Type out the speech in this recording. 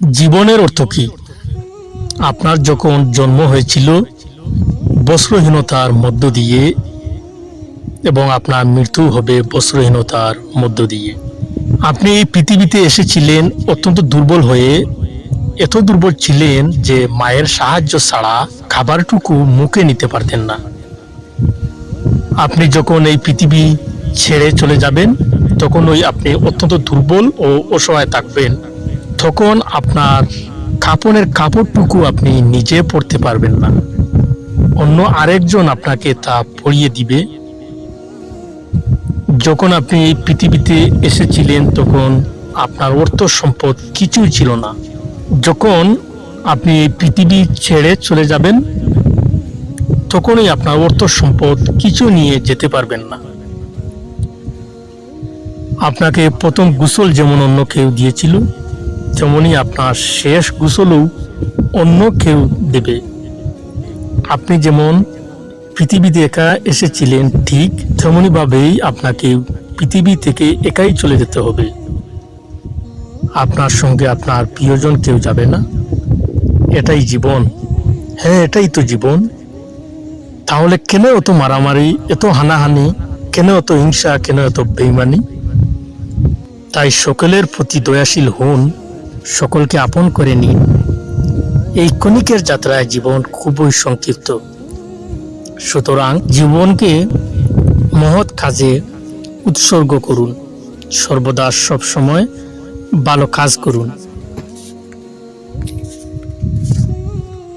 জীবনের অর্থ কি? আপনার যখন জন্ম হয়েছিল, বস্ত্রহীনতার মধ্য দিয়ে এবং আপনার মৃত্যু হবে বস্ত্রহীনতার মধ্য দিয়ে। আপনি এই পৃথিবীতে এসেছিলেন, অত্যন্ত দুর্বল হয়ে, এত দুর্বল ছিলেন যে মায়ের সাহায্য ছাড়া খাবারটুকু মুখে নিতে পারতেন না। আপনি যখন এই পৃথিবী ছেড়ে চলে যাবেন তখন ওই আপনি অত্যন্ত দুর্বল ও অসহায় থাকবেন। তখন আপনার কাপনের কাপড়টুকু আপনি নিজে পরতে পারবেন না। অন্য আরেকজন আপনাকে তা পরিয়ে দিবে। যখন আপনি এই পৃথিবীতে এসেছিলেন, তখন আপনার অর্থ সম্পদ কিছুই ছিল না। যখন আপনি এই পৃথিবী ছেড়ে চলে যাবেন, তখনই আপনার অর্থ সম্পদ কিছু নিয়ে যেতে পারবেন না। আপনাকে প্রথম গোসল যেমন অন্য কেউ দিয়েছিল তেমনই আপনার শেষ গোসলও অন্য কেউ দেবে। আপনি যেমন পৃথিবীতে একা এসেছিলেন, ঠিক তেমনইভাবেই আপনাকে পৃথিবী থেকে একাই চলে যেতে হবে। আপনার সঙ্গে আপনার প্রিয়জন কেউ যাবে না। এটাই জীবন। হ্যাঁ এটাই তো জীবন। তাহলে কেন এত মারামারি, এত হানাহানি, কেন এত হিংসা, কেন এত বেইমানি? তাই সকলের প্রতি দয়াশীল হন। সকলকে আপন করে নিন। এই কণিকের যাত্রায় জীবন খুবই সংক্ষিপ্ত। সুতরাং জীবনকে মহৎ কাজে উৎসর্গ করুন। সর্বদা সবসময় ভালো কাজ করুন।